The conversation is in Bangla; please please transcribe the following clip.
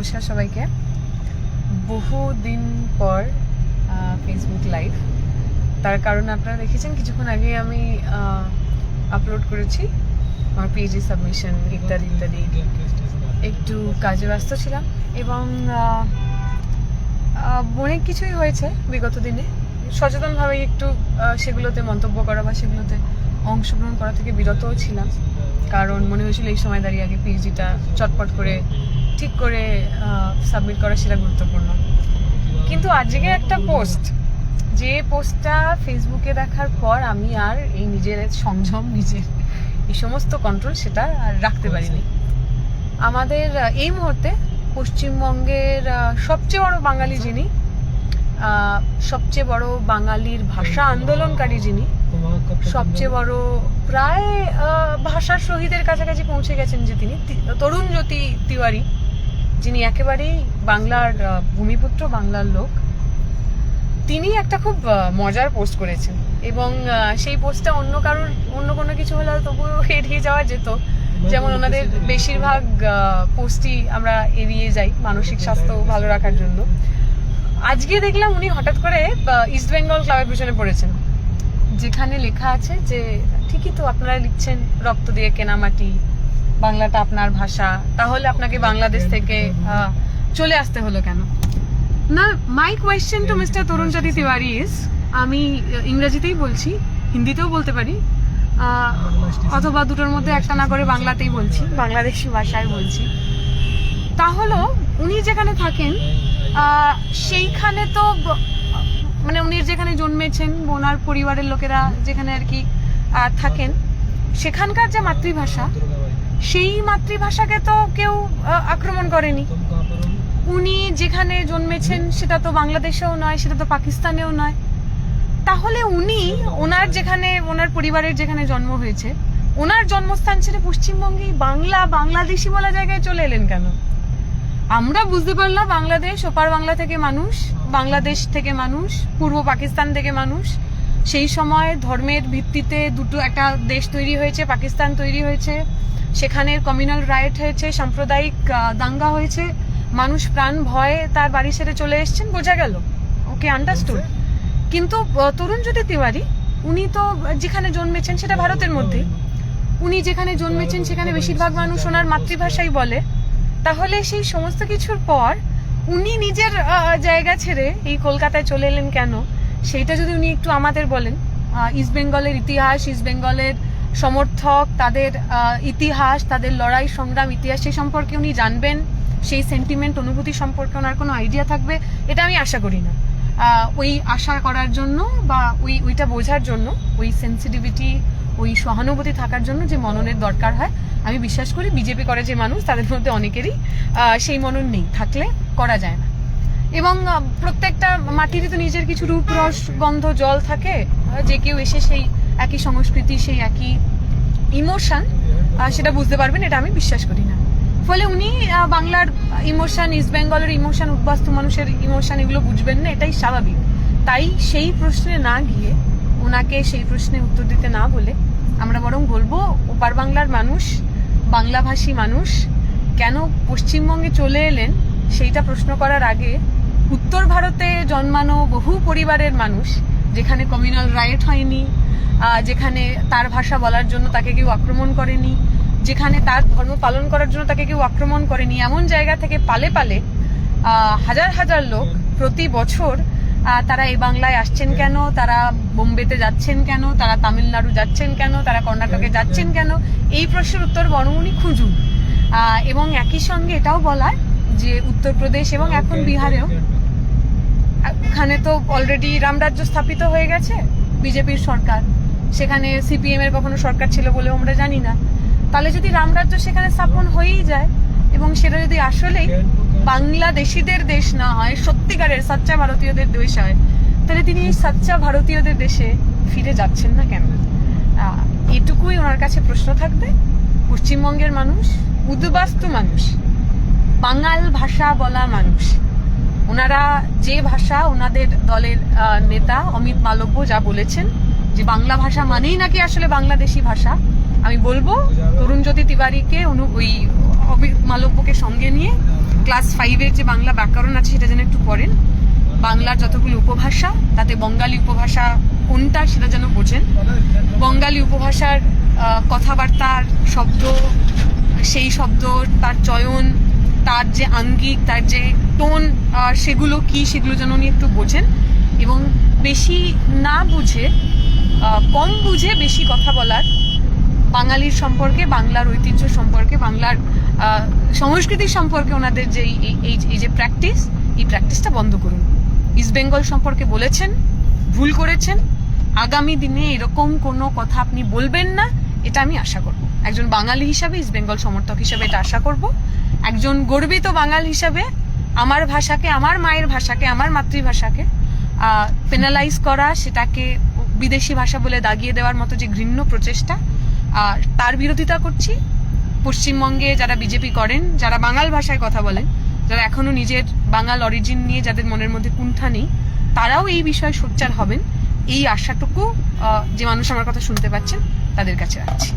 নমস্কার সবাইকে। বহু দিন পর ফেসবুক লাইভ তার কারণ আপনারা দেখেছেন, কিছুক্ষণ আগে আমি আপলোড করেছি। আমার পিএইচডি সাবমিশন ইত্যাদি ইত্যাদি। একটু কাজে ব্যস্ত ছিলাম এবং অনেক কিছুই হয়েছে বিগত দিনে। সচেতনভাবে একটু সেগুলোতে মন্তব্য করা বা সেগুলোতে অংশগ্রহণ করা থেকে বিরতও ছিলাম। কারণ মনে হয়েছিল এই সময় দাঁড়িয়ে আগে পিএইচডিটা চটপট করে, ঠিক করে সাবমিট করা সেটা গুরুত্বপূর্ণ। কিন্তু আজকে একটা পোস্ট যে পোস্টটা ফেসবুকে দেখার পর আমি আর এই নিজের সংযম, নিজের এই সমস্ত কন্ট্রোল সেটা আর রাখতে পারিনি। আমাদের এই মুহূর্তে পশ্চিমবঙ্গের সবচেয়ে বড় বাঙালি যিনি সবচেয়ে বড় বাঙালির ভাষা আন্দোলনকারী যিনি সবচেয়ে বড় প্রায় ভাষার শহীদের কাছাকাছি পৌঁছে গেছেন যে তিনি তরুণ জ্যোতি তিওয়ারি যিনি একেবারেই বাংলার ভূমিপুত্র বাংলার লোক। তিনি একটা খুব মজার পোস্ট করেছেন এবং সেই পোস্টটা অন্য কারোর অন্য কোনো কিছু হলে তবুও এড়িয়ে যাওয়া যেত। যেমন ওনাদের বেশিরভাগ পোস্টই আমরা এড়িয়ে যাই মানসিক স্বাস্থ্য ভালো রাখার জন্য। আজকে দেখলাম উনি হঠাৎ করে ইস্ট বেঙ্গল ক্লাবের পিছনে পড়েছেন। যেখানে লেখা আছে যে ঠিকই তো আপনারা লিখছেন রক্ত দিয়ে কেনামাটি, বাংলাটা আপনার ভাষা, তাহলে আপনাকে বাংলাদেশ থেকে চলে আসতে হলো কেন? না my question to mister Tarun Jyoti Tiwari is আমি ইংরেজিতেই বলছি, হিন্দিতেও বলতে পারি অথবা দুটোর মধ্যে একটা না করে বাংলাতেই বলছি, বাংলাদেশি ভাষায় বলছি। তা হলো উনি যেখানে থাকেন সেইখানে তো মানে উনি যেখানে জন্মেছেন, ওনার পরিবারের লোকেরা যেখানে আর কি থাকেন, সেখানকার যে মাতৃভাষা, সেই মাতৃভাষাকে তো কেউ আক্রমণ করেনি। উনি যেখানে জন্মেছেন, সেটা তো বাংলাদেশেও নয়, সেটা তো পাকিস্তানেও নয়। তাহলে উনি ওনার যেখানে, ওনার পরিবারের যেখানে জন্ম হয়েছে, ওনার জন্মস্থান ছেড়ে পশ্চিমবঙ্গে বাংলা, বাংলাদেশি বলা জায়গায় চলে এলেন কেন? আমরা বুঝতে পারলাম বাংলাদেশ, ওপার বাংলা থেকে মানুষ, বাংলাদেশ থেকে মানুষ, পূর্ব পাকিস্তান থেকে মানুষ। সেই সময় ধর্মের ভিত্তিতে দুটো একটা দেশ তৈরি হয়েছে, পাকিস্তান তৈরি হয়েছে। সেখানে কমিউনাল রাইট হয়েছে, সাম্প্রদায়িক দাঙ্গা হয়েছে। মানুষ প্রাণ ভয়ে তার বাড়ি ছেড়ে চলে এসেছেন, বোঝা গেল। ওকে আন্ডারস্টুড কিন্তু তরুণ জ্যোতি তিওয়ারি, উনি তো যেখানে জন্মেছেন সেটা ভারতের মধ্যে উনি যেখানে জন্মেছেন সেখানে বেশিরভাগ মানুষ ওনার মাতৃভাষাই বলে। তাহলে সেই সমস্ত কিছুর পর উনি নিজের জায়গা ছেড়ে এই কলকাতায় চলে এলেন কেন? সেইটা যদি উনি একটু আমাদের বলেন। ইস্ট বেঙ্গলের ইতিহাস ইস্ট বেঙ্গলের সমর্থক, তাদের ইতিহাস, তাদের লড়াই, সংগ্রাম, ইতিহাস, সেই সম্পর্কে উনি জানবেন। সেই সেন্টিমেন্ট অনুভূতি সম্পর্কে ওনার কোনো আইডিয়া থাকবে, এটা আমি আশা করি না। ওই আশা করার জন্য বা ওই, ওইটা বোঝার জন্য, ওই সেন্সিটিভিটি ওই সহানুভূতি থাকার জন্য যে মননের দরকার হয়, আমি বিশ্বাস করি বিজেপি করে যে মানুষ, তাদের মধ্যে অনেকেরই সেই মনন নেই, থাকলে করা যায় না। এবং প্রত্যেকটা মাটিরই তো নিজের কিছু রূপ, রস, গন্ধ, জল থাকে যে কেউ এসে সেই একই সংস্কৃতি, সেই একই ইমোশন সেটা বুঝতে পারবেন, এটা আমি বিশ্বাস করি না। ফলে উনি বাংলার ইমোশন, ইস্ট বেঙ্গলের ইমোশন, উদ্বাস্তু মানুষের ইমোশন, এগুলো বুঝবেন না, এটাই স্বাভাবিক। তাই সেই প্রশ্নে না গিয়ে ওনাকে সেই প্রশ্নে উত্তর দিতে না বলে ওপার বাংলার মানুষ, বাংলাভাষী মানুষ, কেন পশ্চিমবঙ্গে চলে এলেন সেইটা প্রশ্ন করার আগে উত্তর ভারতে জন্মানো বহু পরিবারের মানুষ, যেখানে কমিউনাল রাইট হয়নি যেখানে তার ভাষা বলার জন্য তাকে কেউ আক্রমণ করেনি, যেখানে তার ধর্ম পালন করার জন্য তাকে কেউ আক্রমণ করেনি, এমন জায়গা থেকে পালে পালে হাজার হাজার লোক প্রতি বছর তারা এই বাংলায় আসছেন কেন? তারা বোম্বেতে যাচ্ছেন কেন? তারা তামিলনাড়ু যাচ্ছেন কেন? তারা কর্ণাটকে যাচ্ছেন কেন? এই প্রশ্নের উত্তর বনমুনি খুঁজুন। এবং একই সঙ্গে এটাও বলায় যে উত্তরপ্রদেশ এবং এখন বিহারেও এখানে তো অলরেডি রামরাজ্য স্থাপিত হয়ে গেছে বিজেপির সরকার। সেখানে সিপিএম এর কখনো সরকার ছিল বলেও আমরা জানি না। তাহলে যদি রামরাজ্য সেখানে স্থাপন হয়েই যায় এবং সেটা যদি আসলেই বাংলাদেশিদের দেশ না হয়, সত্যিকারের সাচ্চা ভারতীয়দের দেশ হয়, তাহলে তিনি এই সাচ্চা ভারতীয়দের দেশে ফিরে যাচ্ছেন না কেন? এটুকুই ওনার কাছে প্রশ্ন থাকবে। পশ্চিমবঙ্গের মানুষ, উদ্বাস্তু মানুষ, বাঙাল ভাষা বলা মানুষ, ওনারা যে ভাষা ওনাদের দলের নেতা অমিত মালব্য যা বলেছেন, যে বাংলা ভাষা মানেই নাকি আসলে বাংলাদেশি ভাষা, আমি বলব, তরুণ জ্যোতি তিওয়ারিকে অনু- ওই মালব্যকে সঙ্গে নিয়ে ক্লাস ফাইভের যে বাংলা ব্যাকরণ আছে সেটা যেন একটু পড়েন। বাংলার যতগুলো উপভাষা, তাতে বঙ্গালী উপভাষা কোনটা সেটা যেন বোঝেন। বঙ্গালী উপভাষার কথাবার্তার শব্দ, সেই শব্দ, তার চয়ন, তার যে আঙ্গিক, তার যে টোন সেগুলো কি সেগুলো যেন উনি একটু বোঝেন এবং বেশি না বুঝে কম বুঝে বেশি কথা বলার বাঙালির সম্পর্কে, বাংলার ঐতিহ্য সম্পর্কে, বাংলার সংস্কৃতি সম্পর্কে ওনাদের যে এই- যে প্র্যাকটিস এই প্র্যাকটিসটা বন্ধ করুন। ইস্ট বেঙ্গল সম্পর্কে বলেছেন, ভুল করেছেন। আগামী দিনে এরকম কোনো কথা আপনি বলবেন না, এটা আমি আশা করব। একজন বাঙালি হিসাবে ইস্ট বেঙ্গল সমর্থক হিসাবে এটা আশা করব। একজন গর্বিত বাঙাল হিসাবে আমার ভাষাকে, আমার মায়ের ভাষাকে, আমার মাতৃভাষাকে পেনালাইজ করা, সেটাকে বিদেশি ভাষা বলে দাগিয়ে দেওয়ার মতো যে ঘৃণ্য প্রচেষ্টা আর তার বিরোধিতা করছি। পশ্চিমবঙ্গে যারা বিজেপি করেন, যারা বাঙাল ভাষায় কথা বলেন, যারা এখনও নিজের বাঙাল অরিজিন নিয়ে যাদের মনের মধ্যে কুণ্ঠা নেই, তারাও এই বিষয়ে সোচ্চার হবেন। এই আশাটুকু যে মানুষ আমার কথা শুনতে পাচ্ছেন, তাদের কাছে রাখছি।